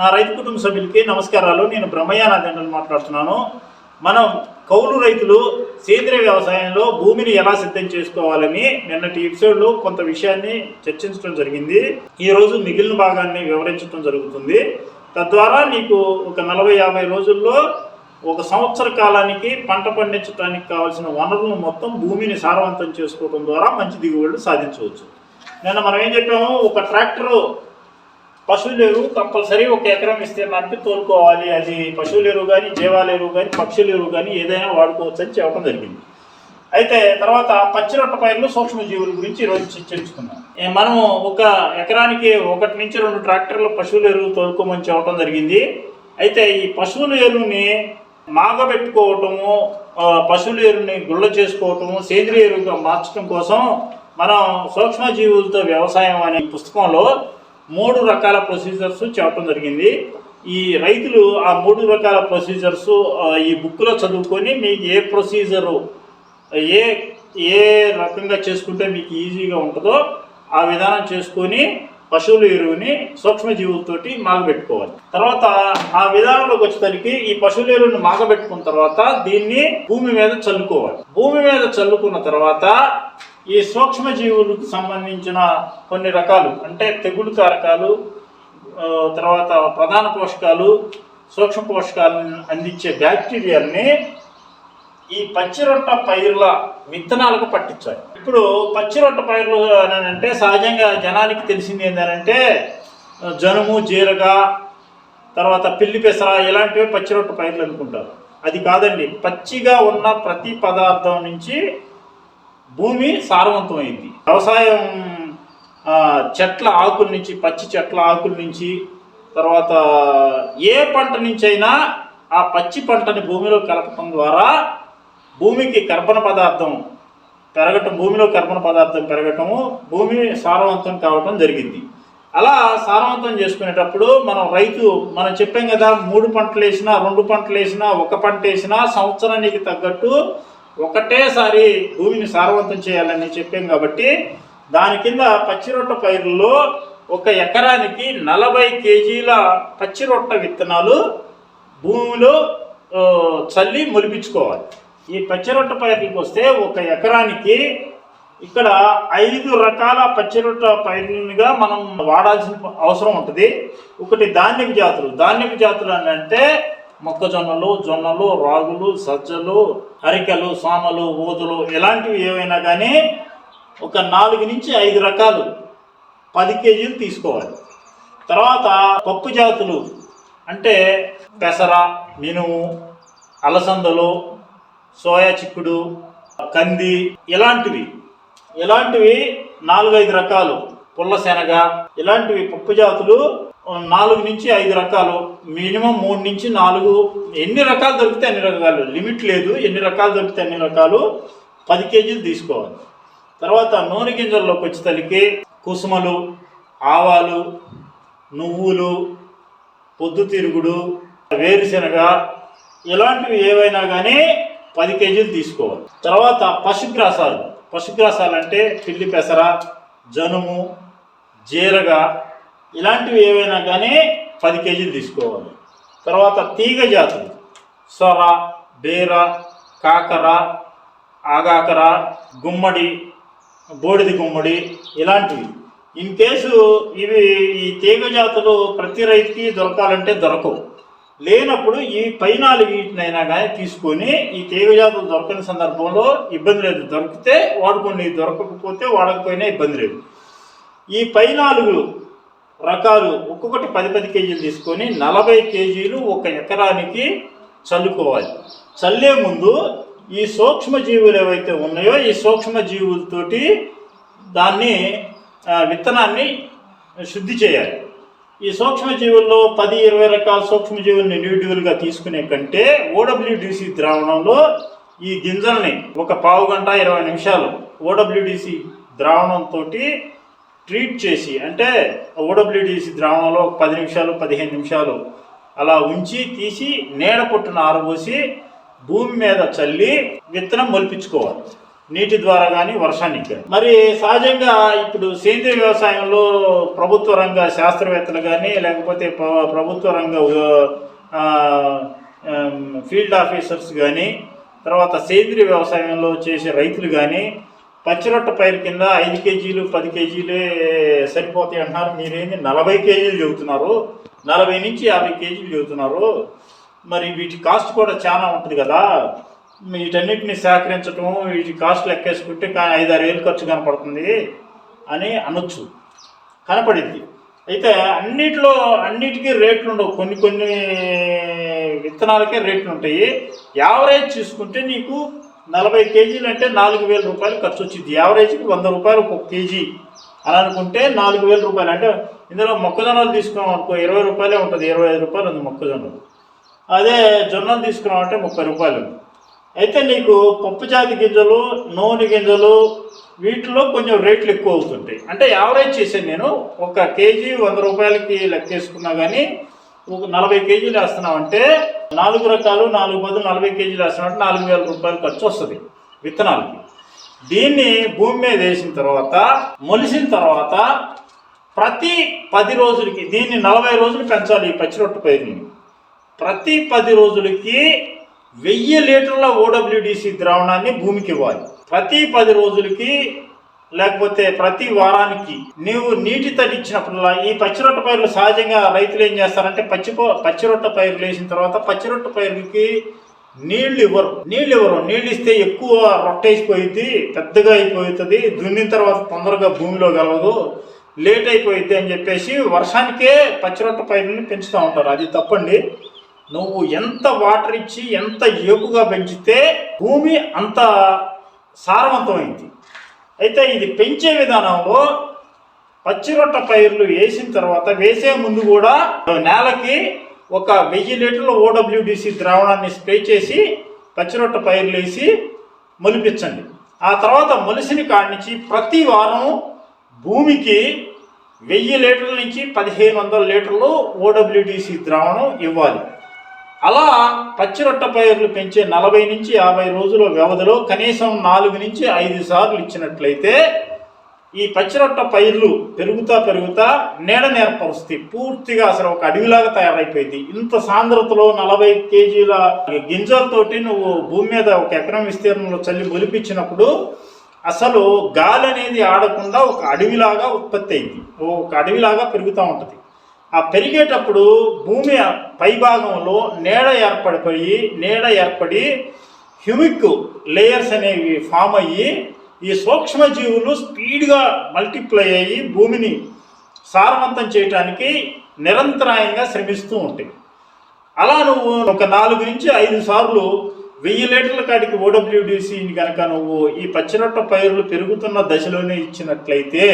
నా రైతు కుటుంబ సభ్యులకి నమస్కారాలు. నేను బ్రహ్మయ్య నాదండలు మాట్లాడుతున్నాను. మనం కౌలు రైతులు సేంద్రియ వ్యవసాయంలో భూమిని ఎలా సిద్ధం చేసుకోవాలని నిన్నటి ఎపిసోడ్లో కొంత విషయాన్ని చర్చించడం జరిగింది. ఈరోజు మిగిలిన భాగాన్ని వివరించడం జరుగుతుంది. తద్వారా నీకు ఒక నలభై యాభై రోజుల్లో ఒక సంవత్సర కాలానికి పంట పండించడానికి కావాల్సిన వనరులను మొత్తం భూమిని సారవంతం చేసుకోవడం ద్వారా మంచి దిగుబడులు సాధించవచ్చు. నిన్న మనం ఏం చెప్పాము? ఒక ట్రాక్టరు పశువుల ఎరువు కంపల్సరీ ఒక ఎకరం విస్తీర్ణానికి తోలుకోవాలి. అది పశువుల ఎరువు కానీ జీవాల ఎరువు కానీ పక్షుల ఎరువు కానీ ఏదైనా వాడుకోవచ్చు అని చెప్పడం జరిగింది. అయితే తర్వాత పచ్చిరొట్ట పైర్లు సూక్ష్మజీవుల గురించి ఈరోజు చర్చించుకున్నాం మనము ఒక ఎకరానికి ఒకటి నుంచి రెండు ట్రాక్టర్లు పశువుల ఎరువు తోలుకోమని చెప్పడం జరిగింది. అయితే ఈ పశువుల ఎరువుని మాగబెట్టుకోవటము పశువుల ఎరువుని గుళ్ళ చేసుకోవటము సేంద్రియ ఎరువుగా మార్చడం కోసం మనం సూక్ష్మజీవులతో వ్యవసాయం అనే పుస్తకంలో మూడు రకాల ప్రొసీజర్స్ చెప్పడం జరిగింది. ఈ రైతులు ఆ మూడు రకాల ప్రొసీజర్స్ ఈ బుక్లో చదువుకొని మీకు ఏ ప్రొసీజరు ఏ ఏ రకంగా చేసుకుంటే మీకు ఈజీగా ఉంటుందో ఆ విధానం చేసుకొని పశువుల ఎరువుని సూక్ష్మజీవులతోటి మాగబెట్టుకోవాలి. తర్వాత ఆ విధానంలోకి వచ్చేసరికి ఈ పశువుల ఎరువుని మాగబెట్టుకున్న తర్వాత దీన్ని భూమి మీద చల్లుకోవాలి. భూమి మీద చల్లుకున్న తర్వాత ఈ సూక్ష్మజీవులకు సంబంధించిన కొన్ని రకాలు అంటే తెగులు కారకాలు తర్వాత ప్రధాన పోషకాలు సూక్ష్మ పోషకాలను అందించే బ్యాక్టీరియాల్ని ఈ పచ్చిరొట్ట పైర్ల విత్తనాలకు పట్టించాలి. ఇప్పుడు పచ్చిరొట్ట పైర్లు అని అంటే సహజంగా జనానికి తెలిసింది ఏంటంటే జనుము జీరగ తర్వాత పిల్లి పెసర ఇలాంటివి పచ్చిరొట్ట పైర్లు అనుకుంటారు. అది కాదండి పచ్చిగా ఉన్న ప్రతి పదార్థం నుంచి భూమి సారవంతమైంది. వ్యవసాయం చెట్ల ఆకుల నుంచి పచ్చి చెట్ల ఆకుల నుంచి తర్వాత ఏ పంట నుంచి అయినా ఆ పచ్చి పంటని భూమిలో కలపటం ద్వారా భూమికి కర్బన పదార్థం పెరగటం భూమిలో కర్బన పదార్థం పెరగటము భూమి సారవంతం కావటం జరిగింది. అలా సారవంతం చేసుకునేటప్పుడు మనం రైతు మనం చెప్పాం కదా మూడు పంటలు వేసినా రెండు పంటలు వేసినా ఒక పంట వేసినా సంవత్సరానికి తగ్గట్టు ఒకటేసారి భూమిని సారవంతం చేయాలని చెప్పాం కాబట్టి దాని కింద పచ్చిరొట్ట పైరుల్లో ఒక ఎకరానికి నలభై కేజీల పచ్చిరొట్ట విత్తనాలు భూమిలో చల్లి మొలిపించుకోవాలి. ఈ పచ్చిరొట్ట పైర్లకు వస్తే ఒక ఎకరానికి ఇక్కడ ఐదు రకాల పచ్చిరొట్ట పైర్లుగా మనం వాడాల్సిన అవసరం ఉంటుంది. ఒకటి ధాన్యపు జాతులు. ధాన్యపు జాతులు అని అంటే మొక్కజొన్నలు జొన్నలు రాగులు సజ్జలు అరికెలు సామలు ఊదులు ఇలాంటివి ఏవైనా కానీ ఒక నాలుగు నుంచి ఐదు రకాలు పది కేజీలు తీసుకోవాలి. తర్వాత పప్పు జాతులు అంటే పెసర మినుము అలసందలు సోయా చిక్కుడు కంది ఇలాంటివి. ఇలాంటివి నాలుగైదు రకాలు. పుల్లశనగ ఇలాంటివి పప్పు జాతులు నాలుగు నుంచి ఐదు రకాలు. మినిమం మూడు నుంచి నాలుగు. ఎన్ని రకాలు దొరికితే అన్ని రకాలు. లిమిట్ లేదు. ఎన్ని రకాలు దొరికితే అన్ని రకాలు పది కేజీలు తీసుకోవాలి. తర్వాత నూనె గింజల్లోకి వచ్చేసరికి కుసుమలు ఆవాలు నువ్వులు పొద్దుతిరుగుడు వేరుశనగ ఇలాంటివి ఏవైనా కానీ పది కేజీలు తీసుకోవాలి. తర్వాత పశుగ్రాసాలు. పశుగ్రాసాలు అంటే పిల్లి పెసర జనుము జీరగ ఇలాంటివి ఏవైనా కానీ పది కేజీలు తీసుకోవాలి. తర్వాత తీగ జాతులు. సొర బీర కాకర ఆగాకర గుమ్మడి బోడిది గుమ్మడి ఇలాంటివి. ఇన్ కేసు ఇవి ఈ తీగ జాతులు ప్రతి రైతుకి దొరకాలంటే దొరకవు. లేనప్పుడు ఈ పై వీటినైనా కానీ తీసుకొని ఈ తీగ జాతులు దొరకని సందర్భంలో ఇబ్బంది లేదు. దొరికితే వాడుకోండి. దొరకకపోతే వాడకపోయినా ఇబ్బంది లేదు. ఈ పై నాలుగు రకాలు ఒక్కొక్కటి పది పది కేజీలు తీసుకొని నలభై కేజీలు ఒక ఎకరానికి చల్లుకోవాలి. చల్లే ముందు ఈ సూక్ష్మజీవులు ఏవైతే ఉన్నాయో ఈ సూక్ష్మజీవులతోటి దాన్ని విత్తనాన్ని శుద్ధి చేయాలి. ఈ సూక్ష్మజీవుల్లో పది ఇరవై రకాల సూక్ష్మజీవుల్ని ఇండివిజువల్గా తీసుకునే కంటే ఓడబ్ల్యూడిసి ద్రావణంలో ఈ గింజల్ని ఒక పావు గంట ఇరవై నిమిషాలు ఓడబ్ల్యూడిసి ద్రావణంతో ట్రీట్ చేసి అంటే ఓడబ్ల్యూడిసి ద్రావణంలో ఒక పది నిమిషాలు పదిహేను నిమిషాలు అలా ఉంచి తీసి నీడ పొట్టున ఆరబోసి భూమి మీద చల్లి విత్తనం మొలిపించుకోవాలి. నీటి ద్వారా కానీ వర్షానికి కానీ మరి సహజంగా ఇప్పుడు సేంద్రియ వ్యవసాయంలో ప్రభుత్వ రంగ శాస్త్రవేత్తలు కానీ లేకపోతే ప్రభుత్వ రంగ ఫీల్డ్ ఆఫీసర్స్ కానీ తర్వాత సేంద్రియ వ్యవసాయంలో చేసే రైతులు కానీ పచ్చిరొట్ట పైరు కింద ఐదు కేజీలు పది కేజీలే సరిపోతాయి అంటున్నారు. మీరేంది నలభై కేజీలు చెబుతున్నారు? నలభై నుంచి యాభై కేజీలు చెబుతున్నారు. మరి వీటి కాస్ట్ కూడా చాలా ఉంటుంది కదా. వీటన్నిటిని సేకరించడం వీటి కాస్ట్ లెక్కేసుకుంటే కా- ఐదారు వేలు ఖర్చు కనపడుతుంది అని అనొచ్చు. కనపడింది. అయితే అన్నిటిలో అన్నిటికీ రేట్లు ఉండవు. కొన్ని కొన్ని విత్తనాలకే రేట్లు ఉంటాయి. యావరేజ్ చూసుకుంటే నీకు నలభై కేజీలు అంటే నాలుగు వేల రూపాయలు ఖర్చు వచ్చింది. యావరేజ్కి వంద రూపాయలు ఒక కేజీ. అని అనుకుంటే నాలుగు వేల రూపాయలు. అంటే ఇందులో మొక్కజొన్నలు తీసుకున్నాం అనుకో ఇరవై రూపాయలే ఉంటుంది. ఇరవై ఐదు రూపాయలు ఉంది మొక్కజొన్నలు అదే జొన్నలు తీసుకున్నాం అంటే ముప్పై రూపాయలు. ఉంది అయితే నీకు పప్పు జాతి గింజలు నూనె గింజలు వీటిలో కొంచెం రేట్లు ఎక్కువ అవుతుంటాయి. అంటే యావరేజ్ చేశాను నేను ఒక కేజీ వంద రూపాయలకి లెక్కేసుకున్నా కానీ నలభై కేజీలు వేస్తున్నామంటే నాలుగు రకాలు నాలుగు పదులు నలభై కేజీలు వేస్తున్నామంటే నాలుగు వేల రూపాయలు ఖర్చు వస్తుంది విత్తనాలకి. దీన్ని భూమి మీద వేసిన తర్వాత మొలిసిన తర్వాత ప్రతి పది రోజులకి దీన్ని నలభై రోజులు పెంచాలి ఈ పచ్చిరొట్టు పైరుని. ప్రతి పది రోజులకి వెయ్యి లీటర్ల ఓడబ్ల్యూడిసి ద్రావణాన్ని భూమికి ఇవ్వాలి. ప్రతి పది రోజులకి లేకపోతే ప్రతి వారానికి నీవు నీటి తడి ఈ పచ్చిరొట్ట పైర్లు సహజంగా రైతులు ఏం చేస్తారంటే పచ్చి పచ్చిరొట్ట పైర్లు వేసిన తర్వాత పచ్చిరొట్ట పైర్లకి నీళ్ళు ఇవ్వరు. నీళ్ళు ఇవ్వరు. నీళ్ళు ఇస్తే ఎక్కువ రొట్టేసిపోయింది పెద్దగా అయిపోతుంది దున్నిన తర్వాత తొందరగా భూమిలో కలవదు. లేట్ అయిపోయింది అని చెప్పేసి వర్షానికే పచ్చిరొట్ట పైరుని పెంచుతూ ఉంటారు. అది తప్పండి. నువ్వు ఎంత వాటర్ ఇచ్చి ఎంత ఏపుగా పెంచితే భూమి అంత సారవంతమైంది. అయితే ఇది పెంచే విధానంలో పచ్చిరొట్ట పైర్లు వేసిన తర్వాత వేసే ముందు కూడా నేలకి ఒక వెయ్యి లీటర్ల ఓడబ్ల్యూడిసి ద్రావణాన్ని స్ప్రే చేసి పచ్చిరొట్ట పైర్లు వేసి మొలిపించండి. ఆ తర్వాత మొలిసిన కాడి నుంచి ప్రతి వారం భూమికి వెయ్యి లీటర్ల నుంచి పదిహేను వందల లీటర్లు ఓడబ్ల్యూడిసి ద్రావణం ఇవ్వాలి. అలా పచ్చిరొట్ట పైర్లు పెంచే నలభై నుంచి యాభై రోజుల వ్యవధిలో కనీసం నాలుగు నుంచి ఐదు సార్లు ఇచ్చినట్లయితే ఈ పచ్చిరొట్ట పైర్లు పెరుగుతా పెరుగుతా నీడ నేర్పరుస్తాయి. పూర్తిగా అసలు ఒక అడవిలాగా తయారైపోయింది. ఇంత సాంద్రతలో నలభై కేజీల గింజలతోటి నువ్వు భూమి మీద ఒక ఎకరం విస్తీర్ణంలో చల్లి ఒలిపించినప్పుడు అసలు గాలి అనేది ఆడకుండా ఒక అడవిలాగా ఉత్పత్తి అయింది. ఒక అడవిలాగా పెరుగుతూ ఉంటుంది. ఆ పెరిగేటప్పుడు భూమి పైభాగంలో నీడ ఏర్పడిపోయి నీడ ఏర్పడి హ్యూమిక్ లేయర్స్ అనేవి ఫామ్ అయ్యి ఈ సూక్ష్మజీవులు స్పీడ్గా మల్టిప్లై అయ్యి భూమిని సారవంతం చేయడానికి నిరంతరాయంగా శ్రమిస్తూ ఉంటాయి. అలా నువ్వు ఒక నాలుగు నుంచి ఐదు సార్లు వెయ్యి లీటర్ల కాడికి ఓడబ్ల్యూడిసిని కనుక నువ్వు ఈ పచ్చిరొట్ట పైరులు పెరుగుతున్న దశలోనే ఇచ్చినట్లయితే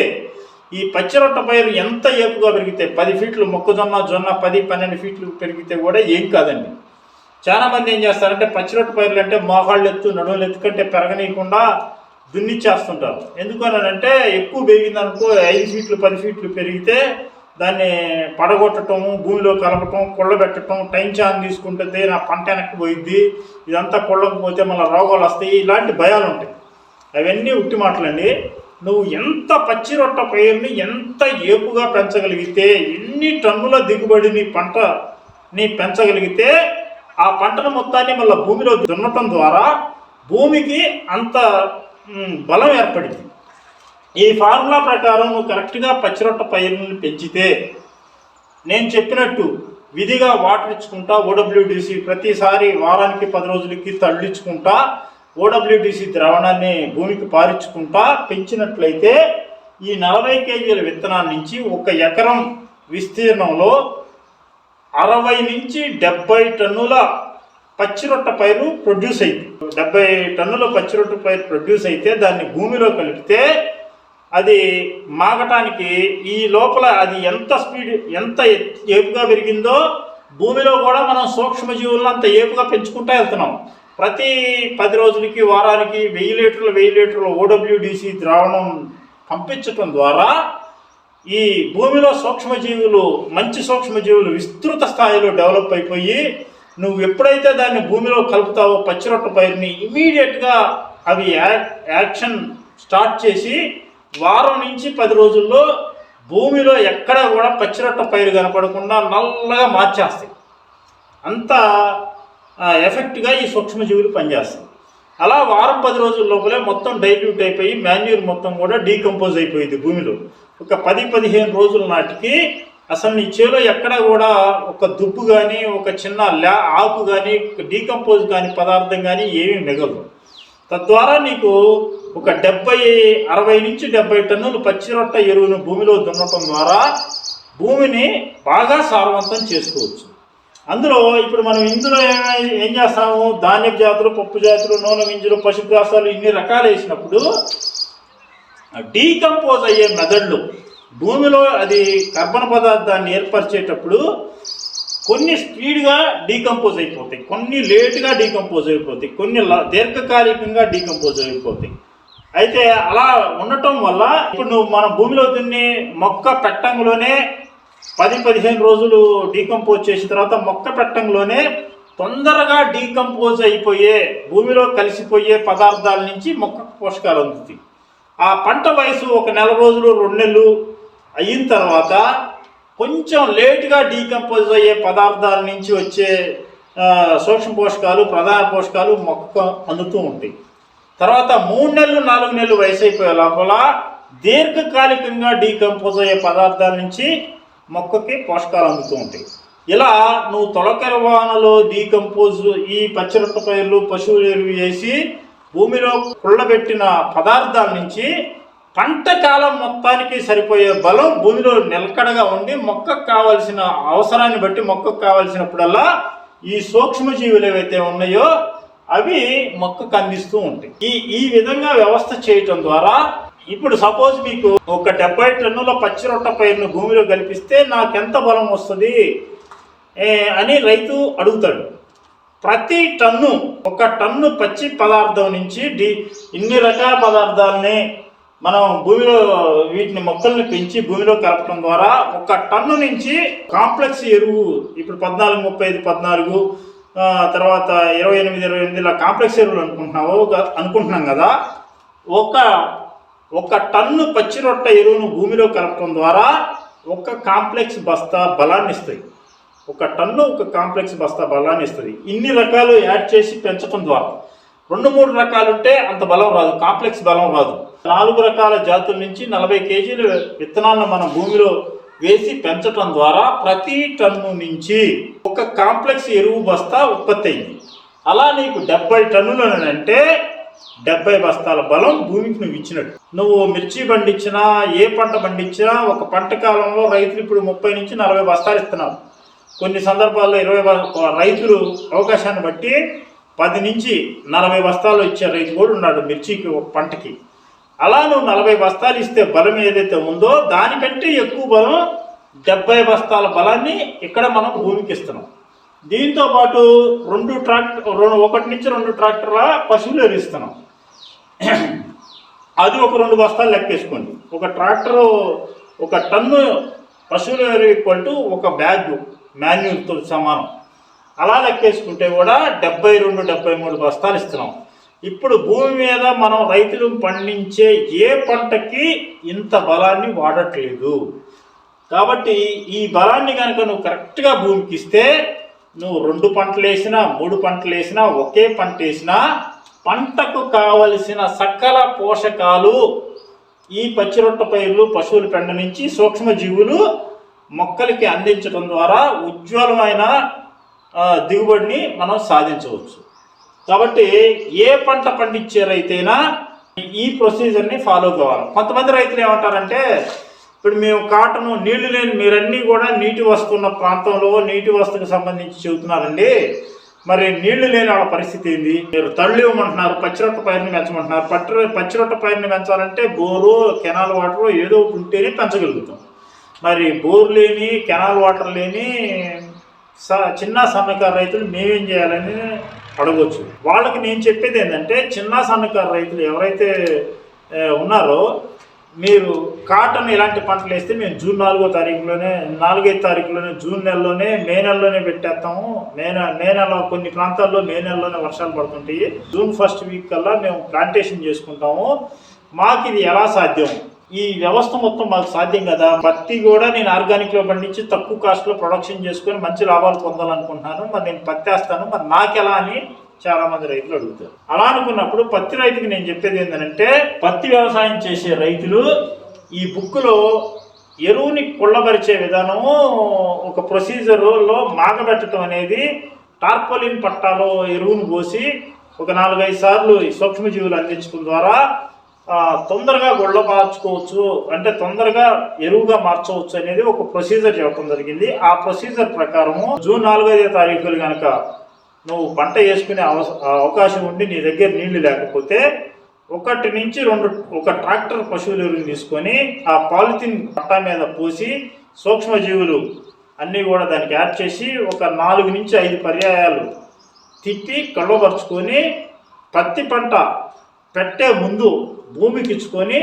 ఈ పచ్చిరొట్ట పైరు ఎంత ఏపుగా పెరిగితే పది ఫీట్లు మొక్కజొన్న జొన్న పది పన్నెండు ఫీట్లు పెరిగితే కూడా ఏం కాదండి. చాలా మంది ఏం చేస్తారంటే పచ్చిరొట్ట పైర్లు అంటే మోకాళ్ళు ఎత్తు నడువులు ఎత్తు కంటే పెరగనీయకుండా దున్నిచ్చేస్తుంటారు. ఎందుకనంటే ఎక్కువ పెరిగిందనుకో ఐదు ఫీట్లు పది ఫీట్లు పెరిగితే దాన్ని పడగొట్టడం భూమిలో కలపటం కొళ్ళబెట్టడం టైం చాన్ తీసుకుంటుంది నా పంట వెనక్కి పోయిద్ది ఇదంతా కొళ్ళకపోతే మళ్ళీ రోగాలు వస్తాయి ఇలాంటి భయాలు ఉంటాయి అవన్నీ ఉట్టి మాటలండి. నువ్వు ఎంత పచ్చి రొట్ట పైరుని ఎంత ఏపుగా పెంచగలిగితే ఎన్ని టన్నుల దిగుబడిని నీ పంటని పెంచగలిగితే ఆ పంటను మొత్తాన్ని మళ్ళీ భూమిలో దున్నటం ద్వారా భూమికి అంత బలం ఏర్పడింది. ఈ ఫార్ములా ప్రకారం నువ్వు కరెక్ట్గా పచ్చిరొట్ట పైరుని పెంచితే నేను చెప్పినట్టు విధిగా వాటర్ ఇచ్చుకుంటా ఓడబ్ల్యూడిసి ప్రతిసారి వారానికి పది రోజులకి తళ్ళించుకుంటా ఓడబ్ల్యూడిసి ద్రావణాన్ని భూమికి పారించుకుంటా పెంచినట్లయితే ఈ నలభై కేజీల విత్తనాల నుంచి ఒక ఎకరం విస్తీర్ణంలో అరవై నుంచి డెబ్బై టన్నుల పచ్చిరొట్ట పైరు ప్రొడ్యూస్ అయింది. డెబ్బై టన్నుల పచ్చిరొట్ట పైరు ప్రొడ్యూస్ అయితే దాన్ని భూమిలో కలిపితే అది మాగటానికి ఈ లోపల అది ఎంత స్పీడ్ ఎంత ఏపుగా పెరిగిందో భూమిలో కూడా మనం సూక్ష్మజీవులను అంత ఏపుగా పెంచుకుంటూ వెళ్తున్నాం. ప్రతి పది రోజులకి వారానికి వెయ్యి లీటర్లు వెయ్యి లీటర్ల ఓడబ్ల్యూడిసి ద్రావణం పంపించటం ద్వారా ఈ భూమిలో సూక్ష్మజీవులు మంచి సూక్ష్మజీవులు విస్తృత స్థాయిలో డెవలప్ అయిపోయి నువ్వు ఎప్పుడైతే దాన్ని భూమిలో కలుపుతావో పచ్చిరొట్ట పైరుని ఇమీడియట్గా అవి యా- యాక్షన్ స్టార్ట్ చేసి వారం నుంచి పది రోజుల్లో భూమిలో ఎక్కడ కూడా పచ్చిరొట్ట పైరు కనపడకుండా నల్లగా మార్చేస్తాయి. అంతా ఎఫెక్ట్గా ఈ సూక్ష్మజీవులు పనిచేస్తాయి. అలా వారం పది రోజుల లోపలే మొత్తం డైల్యూట్ అయిపోయి మాన్యూర్ మొత్తం కూడా డీకంపోజ్ అయిపోయింది భూమిలో. ఒక పది పదిహేను రోజుల నాటికి అసలు నీ చేలో ఎక్కడ కూడా ఒక దుబ్బు కానీ ఒక చిన్న లా ఆకు కానీ డీకంపోజ్ కానీ పదార్థం కానీ ఏమీ మిగలదు. తద్వారా నీకు ఒక డెబ్బై అరవై నుంచి డెబ్బై టన్నులు పచ్చిరొట్ట ఎరువును భూమిలో దున్నటం ద్వారా భూమిని బాగా సారవంతం చేసుకోవచ్చు. అందులో ఇప్పుడు మనం ఇందులో ఏం చేస్తాము? ధాన్యపు జాతులు పప్పు జాతులు నూనె గింజలు పశుగ్రాసాలు ఇన్ని రకాలు వేసినప్పుడు డీకంపోజ్ అయ్యే మెదళ్ళు భూమిలో అది కర్బన పదార్థాన్ని ఏర్పరిచేటప్పుడు కొన్ని స్పీడ్గా డీకంపోజ్ అయిపోతాయి. కొన్ని లేటుగా డీకంపోజ్ అయిపోతాయి. కొన్ని దీర్ఘకాలికంగా డీకంపోజ్ అయిపోతాయి. అయితే అలా ఉండటం వల్ల ఇప్పుడు నువ్వు మన భూమిలో దున్ని మొక్క పెట్టంలోనే పది పదిహేను రోజులు డీకంపోజ్ చేసిన తర్వాత మొక్క పెట్టంలోనే తొందరగా డీకంపోజ్ అయిపోయే భూమిలో కలిసిపోయే పదార్థాల నుంచి మొక్కకు పోషకాలు అందుతాయి. ఆ పంట వయసు ఒక నెల రోజులు రెండు నెలలు అయిన తర్వాత కొంచెం లేటుగా డీకంపోజ్ అయ్యే పదార్థాల నుంచి వచ్చే సూక్ష్మ పోషకాలు ప్రధాన పోషకాలు మొక్క అందుతూ ఉంటాయి. తర్వాత మూడు నెలలు నాలుగు నెలలు వయసు అయిపోయే లోపల దీర్ఘకాలికంగా డీకంపోజ్ అయ్యే పదార్థాల నుంచి మొక్కకి పోషకాలు అందుతూ ఉంటాయి. ఇలా నువ్వు తొలకరి వానలో డీకంపోజ్ ఈ పచ్చిరొట్ట పైర్లు పశువు ఎరువు వేసి భూమిలో కుళ్ళబెట్టిన పదార్థాల నుంచి పంట కాలం మొత్తానికి సరిపోయే బలం భూమిలో నిలకడగా ఉండి మొక్కకు కావలసిన అవసరాన్ని బట్టి మొక్కకు కావలసినప్పుడల్లా ఈ సూక్ష్మజీవులు ఏవైతే ఉన్నాయో అవి మొక్కకు అందిస్తూ ఉంటాయి. ఈ ఈ విధంగా వ్యవస్థ చేయటం ద్వారా ఇప్పుడు సపోజ్ మీకు ఒక డెబ్బై టన్నుల పచ్చి రొట్ట పైరును భూమిలో కల్పిస్తే నాకెంత బలం వస్తుంది? అని రైతు అడుగుతాడు. ప్రతి టన్ను ఒక టన్ను పచ్చి పదార్థం నుంచి డి ఇన్ని రకాల పదార్థాలని మనం భూమిలో వీటిని మొక్కల్ని పెంచి భూమిలో కలపడం ద్వారా ఒక టన్ను నుంచి కాంప్లెక్స్ ఎరువు ఇప్పుడు పద్నాలుగు ముప్పై ఐదు పద్నాలుగు తర్వాత ఇరవై ఎనిమిది ఇరవై ఎనిమిది ఇలా కాంప్లెక్స్ ఎరువులు అనుకుంటున్నావు అనుకుంటున్నాం కదా. ఒక ఒక టన్ను పచ్చి రొట్ట ఎరువును భూమిలో కలపడం ద్వారా ఒక కాంప్లెక్స్ బస్తా బలాన్ని ఇస్తాయి ఒక టన్ను ఒక కాంప్లెక్స్ బస్తా బలాన్ని ఇస్తుంది. ఇన్ని రకాలు యాడ్ చేసి పెంచడం ద్వారా. రెండు మూడు రకాలు ఉంటే అంత బలం రాదు కాంప్లెక్స్ బలం రాదు. నాలుగు రకాల జాతుల నుంచి నలభై కేజీలు విత్తనాలను మనం భూమిలో వేసి పెంచటం ద్వారా ప్రతి టన్ను నుంచి ఒక కాంప్లెక్స్ ఎరువు బస్తా ఉత్పత్తి అయింది. అలా నీకు డెబ్బై టన్నులు అంటే డెబ్బై బస్తాల బలం భూమికి నువ్వు ఇచ్చినట్టు. నువ్వు మిర్చి పండించినా ఏ పంట పండించినా ఒక పంట కాలంలో రైతులు ఇప్పుడు ముప్పై నుంచి నలభై బస్తాలు ఇస్తున్నారు. కొన్ని సందర్భాల్లో ఇరవై రైతులు అవకాశాన్ని బట్టి పది నుంచి నలభై బస్తాలు ఇచ్చే రైతు కూడా ఉన్నాడు మిర్చికి ఒక పంటకి. అలా నువ్వు నలభై బస్తాలు ఇస్తే బలం ఏదైతే ఉందో దానికంటే ఎక్కువ బలం డెబ్బై బస్తాల బలాన్ని ఇక్కడ మనం భూమికి ఇస్తున్నాం. దీంతో పాటు రెండు ట్రాక్టర్ రెండు ఒకటి నుంచి రెండు ట్రాక్టర్ల పశువులు ఎరిస్తున్నాం. అది ఒక రెండు బస్తాలు లెక్కేసుకోండి. ఒక ట్రాక్టర్ ఒక టన్ను పశువుల ఎరువు ఈక్వల్ టు ఒక బ్యాగ్ మాన్యువల్తో సమానం. అలా లెక్కేసుకుంటే కూడా డెబ్బై రెండు డెబ్బై మూడు బస్తాలు ఇస్తున్నాం. ఇప్పుడు భూమి మీద మనం రైతులు పండించే ఏ పంటకి ఇంత బలాన్ని వాడట్లేదు. కాబట్టి ఈ బలాన్ని కనుక నువ్వు కరెక్ట్గా భూమికి ఇస్తే నువ్వు రెండు పంటలు వేసినా మూడు పంటలు వేసినా ఒకే పంట వేసినా పంటకు కావలసిన సకల పోషకాలు ఈ పచ్చిరొట్ట పైర్లు పశువుల పెండ నుంచి సూక్ష్మజీవులు మొక్కలకి అందించడం ద్వారా ఉజ్వలమైన దిగుబడిని మనం సాధించవచ్చు. కాబట్టి ఏ పంట పండించే రైతైనా ఈ ప్రొసీజర్ని ఫాలో కావాలి. కొంతమంది రైతులు ఏమంటారంటే ఇప్పుడు మేము కాటను నీళ్ళు లేని మీరన్నీ కూడా నీటి వస్తున్న ప్రాంతంలో నీటి వస్తుకు సంబంధించి చెబుతున్నారండి. మరి నీళ్ళు లేని వాళ్ళ పరిస్థితి ఏంది? మీరు తళ్ళు ఇవ్వమంటున్నారు పచ్చిరొట్ట పైరుని పెంచమంటున్నారు. పట్టి పచ్చిరొట్ట పైరుని పెంచాలంటే బోరు కెనాల్ వాటర్ ఏదో ఒకటి ఉంటేనే పెంచగలుగుతాం. మరి బోర్ లేని కెనాల్ వాటర్ లేని స- చిన్న సన్నకారు రైతులు మేమేం చేయాలని అడగవచ్చు వాళ్ళకి నేను చెప్పేది ఏంటంటే చిన్న సన్నకారు రైతులు ఎవరైతే ఉన్నారో మీరు కాటన్ ఇలాంటి పంటలు వేస్తే మేము జూన్ నాలుగో తారీఖులోనే నాలుగైదు తారీఖులోనే జూన్ నెలలోనే మే నెలలోనే పెట్టేస్తాము. మే నె- మే నెల కొన్ని ప్రాంతాల్లో మే నెలలోనే వర్షాలు పడుతుంటాయి. జూన్ ఫస్ట్ వీక్ కల్లా మేము ప్లాంటేషన్ చేసుకుంటాము. మాకు ఇది ఎలా సాధ్యం? ఈ వ్యవస్థ మొత్తం మాకు సాధ్యం కదా? పత్తి కూడా నేను ఆర్గానిక్లో పండించి తక్కువ కాస్ట్లో ప్రొడక్షన్ చేసుకొని మంచి లాభాలు పొందాలనుకుంటున్నాను. మరి నేను పత్తి వేస్తాను మరి నాకెలా అని చాలా మంది రైతులు అడుగుతారు. అలా అనుకున్నప్పుడు పత్తి రైతుకి నేను చెప్పేది ఏంటంటే పత్తి వ్యవసాయం చేసే రైతులు ఈ బుక్లో ఎరువుని కుళ్ళబరిచే విధానము ఒక ప్రొసీజర్లో మాగబెట్టడం అనేది టార్పోలిన్ పట్టాలో ఎరువును పోసి ఒక నాలుగైదు సార్లు ఈ సూక్ష్మజీవులు అందించడం ద్వారా తొందరగా గుళ్ళ మార్చుకోవచ్చు అంటే తొందరగా ఎరువుగా మార్చవచ్చు అనేది ఒక ప్రొసీజర్ చెప్పడం జరిగింది. ఆ ప్రొసీజర్ ప్రకారము జూన్ నాలుగైదో తారీఖులు కనుక నువ్వు పంట వేసుకునే అవస- అవకాశం ఉండి నీ దగ్గర నీళ్ళు లేకపోతే ఒకటి నుంచి రెండు ఒక ట్రాక్టర్ పశువుల ఎరువులు తీసుకొని ఆ పాలిథిన్ పట్టా మీద పోసి సూక్ష్మజీవులు అన్నీ కూడా దానికి యాడ్ చేసి ఒక నాలుగు నుంచి ఐదు పర్యాయాలు తిప్పి కళ్ళబరుచుకొని పత్తి పంట పెట్టే ముందు భూమికి ఇచ్చుకొని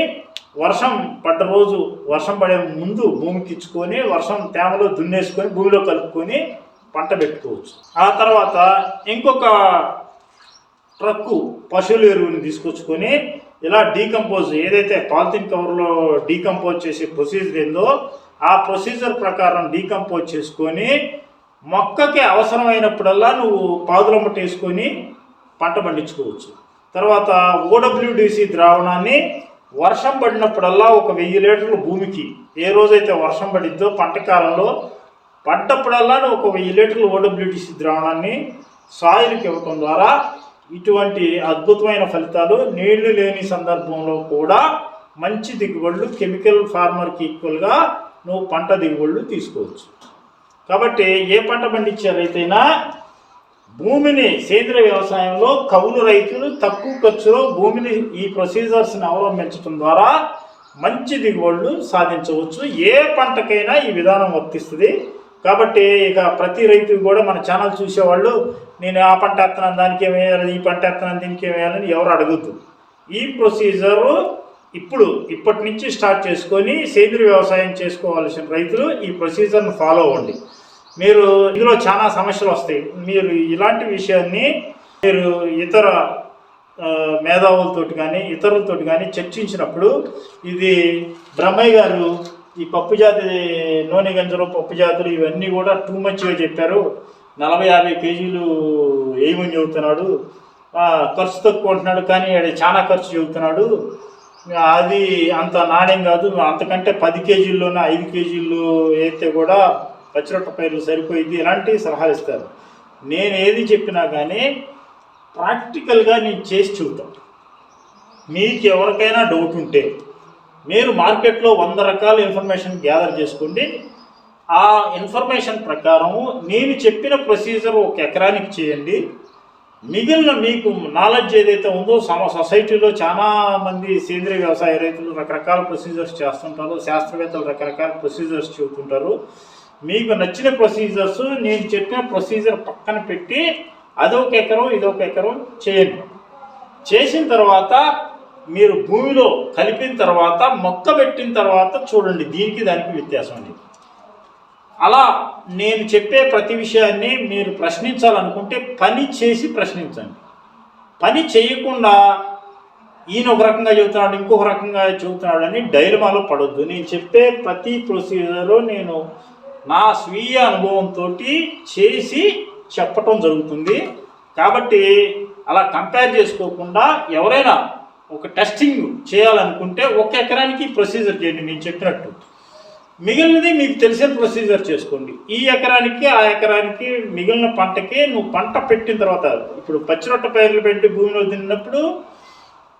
వర్షం పడ్డ రోజు వర్షం పడే ముందు భూమికి ఇచ్చుకొని వర్షం తేమలో దున్నేసుకొని భూమిలో కలుపుకొని పంట పెట్టుకోవచ్చు. ఆ తర్వాత ఇంకొక ట్రక్కు పశువుల ఎరువుని తీసుకొచ్చుకొని ఇలా డీకంపోజ్ ఏదైతే పాలిథిన్ కవర్లో డీకంపోజ్ చేసే ప్రొసీజర్ ఏందో ఆ ప్రొసీజర్ ప్రకారం డీకంపోజ్ చేసుకొని మొక్కకి అవసరమైనప్పుడల్లా నువ్వు పాదులమ్మట వేసుకొని పంట పండించుకోవచ్చు. తర్వాత ఓడబ్ల్యూడిసి ద్రావణాన్ని వర్షం పడినప్పుడల్లా ఒక వెయ్యి లీటర్లు భూమికి ఏ రోజైతే వర్షం పడిద్దో పంట కాలంలో పడ్డప్పుడల్లా నువ్వు ఒక వెయ్యి లీటర్లు ఓడబ్ల్యూటీసీ ద్రావణాన్ని సాయిల్కి ఇవ్వటం ద్వారా ఇటువంటి అద్భుతమైన ఫలితాలు నీళ్ళు లేని సందర్భంలో కూడా మంచి దిగుబడులు కెమికల్ ఫార్మర్కి ఈక్వల్గా నువ్వు పంట దిగుబడులు తీసుకోవచ్చు. కాబట్టి ఏ పంట పండించే రైతైనా భూమిని సేంద్రియ వ్యవసాయంలో కౌలు రైతులు తక్కువ ఖర్చులో భూమిని ఈ ప్రొసీజర్స్ని అవలంబించడం ద్వారా మంచి దిగుబడులు సాధించవచ్చు. ఏ పంటకైనా ఈ విధానం వర్తిస్తుంది. కాబట్టి ఇక ప్రతి రైతు కూడా మన ఛానల్ చూసేవాళ్ళు నేను ఆ పంట ఎత్తనాను దానికి ఏం వేయాలి? ఈ పంట ఎత్తనాను దీనికి ఏం వేయాలని ఎవరు అడగద్దు. ఈ ప్రొసీజరు ఇప్పుడు ఇప్పటి నుంచి స్టార్ట్ చేసుకొని సేంద్రియ వ్యవసాయం చేసుకోవాల్సిన రైతులు ఈ ప్రొసీజర్ను ఫాలో అవ్వండి. మీరు ఇందులో చాలా సమస్యలు వస్తాయి. మీరు ఇలాంటి విషయాన్ని మీరు ఇతర మేధావులతో మేధావులతోటి కానీ ఇతరులతో కానీ చర్చించినప్పుడు ఇది బ్రహ్మయ్య గారు ఈ పప్పు జాతి నూనె గింజలు పప్పు జాతులు ఇవన్నీ కూడా టూ మచ్గా చెప్పారు. నలభై యాభై కేజీలు వేయమని చెబుతున్నాడు? ఖర్చు తక్కువ అంటున్నాడు కానీ ఆడ చాలా ఖర్చు చెబుతున్నాడు. అది అంత నాణ్యం కాదు. అంతకంటే పది కేజీల్లోనే ఐదు కేజీలు వేస్తే కూడా పచ్చిరొట్ట పైర్లు సరిపోయింది ఇలాంటి సలహాలు ఇస్తారు. నేను ఏది చెప్పినా కానీ ప్రాక్టికల్గా నేను చేసి చూద్దాం. మీకు ఎవరికైనా డౌట్ ఉంటే మీరు మార్కెట్లో వంద రకాల ఇన్ఫర్మేషన్ గ్యాదర్ చేసుకోండి. ఆ ఇన్ఫర్మేషన్ ప్రకారము నేను చెప్పిన ప్రొసీజర్ ఒక ఎకరానికి చేయండి. మిగిలిన మీకు నాలెడ్జ్ ఏదైతే ఉందో సమ సొసైటీలో చాలా మంది సేంద్రియ వ్యవసాయ రైతులు రకరకాల ప్రొసీజర్స్ చేస్తుంటారు. శాస్త్రవేత్తలు రకరకాల ప్రొసీజర్స్ చెబుతుంటారు. మీకు నచ్చిన ప్రొసీజర్స్ నేను చెప్పిన ప్రొసీజర్ పక్కన పెట్టి అదొక ఎకరం ఇదొక ఎకరం చేయండి. చేసిన తర్వాత మీరు భూమిలో కలిపిన తర్వాత మొక్క పెట్టిన తర్వాత చూడండి దీనికి దానికి వ్యత్యాసం అండి. అలా నేను చెప్పే ప్రతి విషయాన్ని మీరు ప్రశ్నించాలనుకుంటే పని చేసి ప్రశ్నించండి. పని చేయకుండా ఈయన ఒక రకంగా చెబుతున్నాడు ఇంకొక రకంగా చెబుతున్నాడు అని డైలమాలో పడొద్దు. నేను చెప్పే ప్రతి ప్రొసీజర్ నేను నా స్వీయ అనుభవంతో చేసి చెప్పటం జరుగుతుంది. కాబట్టి అలా కంపేర్ చేసుకోకుండా ఎవరైనా ఒక టెస్టింగ్ చేయాలనుకుంటే ఒక ఎకరానికి ప్రొసీజర్ చేయండి నేను చెప్పినట్టు. మిగిలినది మీకు తెలిసిన ప్రొసీజర్ చేసుకోండి. ఈ ఎకరానికి ఆ ఎకరానికి మిగిలిన పంటకి నువ్వు పంట పెట్టిన తర్వాత ఇప్పుడు పచ్చిరొట్ట పైర్లు పెట్టి భూమిలో తిన్నప్పుడు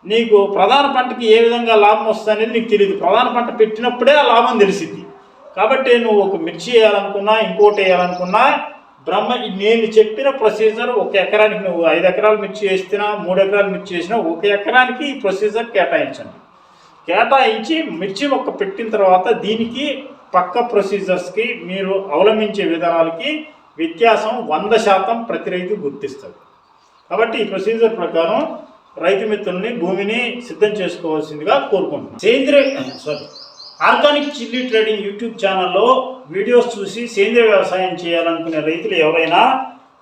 నీకు ప్రధాన పంటకి ఏ విధంగా లాభం వస్తుంది అనేది నీకు తెలియదు ప్రధాన పంట పెట్టినప్పుడే ఆ లాభం తెలిసింది కాబట్టి నువ్వు ఒక మిర్చి వేయాలనుకున్నా ఇంకోటి వేయాలనుకున్నా బ్రహ్మ నేను చెప్పిన ప్రొసీజర్ ఒక ఎకరానికి నువ్వు ఐదు ఎకరాలు మిర్చి వేసినా మూడు ఎకరాలు మిర్చి వేసినా ఒక ఎకరానికి ఈ ప్రొసీజర్ కేటాయించండి. కేటాయించి మిర్చి మొక్క పెట్టిన తర్వాత దీనికి పక్క ప్రొసీజర్స్కి మీరు అవలంబించే విధానాలకి వ్యత్యాసం వంద శాతం ప్రతి రైతు గుర్తిస్తారు కాబట్టి ఈ ప్రొసీజర్ ప్రకారం రైతు మిత్రుల్ని భూమిని సిద్ధం చేసుకోవాల్సిందిగా కోరుకుంటున్నాను సేంద్రియ sorry organic chilli trading YouTube ఛానల్లో వీడియోస్ చూసి సేంద్రియ వ్యవసాయం చేయాలనుకునే రైతులు ఎవరైనా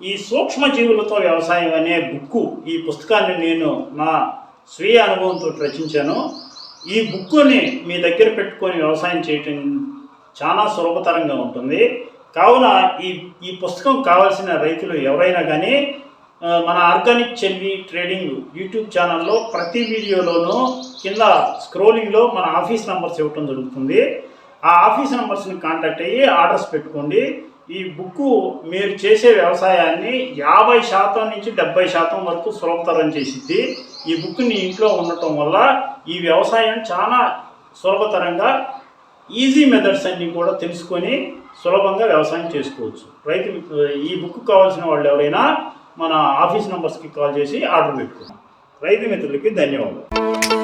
ఈ సూక్ష్మ జీవులతో వ్యవసాయం అనే బుక్కు ఈ పుస్తకాన్ని నేను నా స్వీయ అనుభవంతో రచించాను. ఈ బుక్కుని మీ దగ్గర పెట్టుకొని వ్యవసాయం చేయటం చాలా సులభతరంగా ఉంటుంది. కావున ఈ ఈ పుస్తకం కావాల్సిన రైతులు ఎవరైనా కానీ మన ఆర్గానిక్ చెల్వి ట్రేడింగ్ యూట్యూబ్ ఛానల్లో ప్రతి వీడియోలోనూ కింద స్క్రోలింగ్లో మన ఆఫీస్ నెంబర్స్ ఇవ్వటం జరుగుతుంది. ఆ ఆఫీస్ నెంబర్స్ని కాంటాక్ట్ అయ్యి ఆర్డర్స్ పెట్టుకోండి. ఈ బుక్ మీరు చేసే వ్యవసాయాన్ని యాభై శాతం నుంచి డెబ్బై శాతం వరకు సులభతరం చేసిద్ది. ఈ బుక్ని ఇంట్లో ఉండటం వల్ల ఈ వ్యవసాయం చాలా సులభతరంగా ఈజీ మెథడ్స్ అన్ని కూడా తెలుసుకొని సులభంగా వ్యవసాయం చేసుకోవచ్చు. రైతు ఈ బుక్ కావాల్సిన వాళ్ళు ఎవరైనా మన ఆఫీస్ నంబర్స్కి కాల్ చేసి ఆర్డర్ పెట్టుకున్నాం. రైతు మిత్రులకి ధన్యవాదాలు.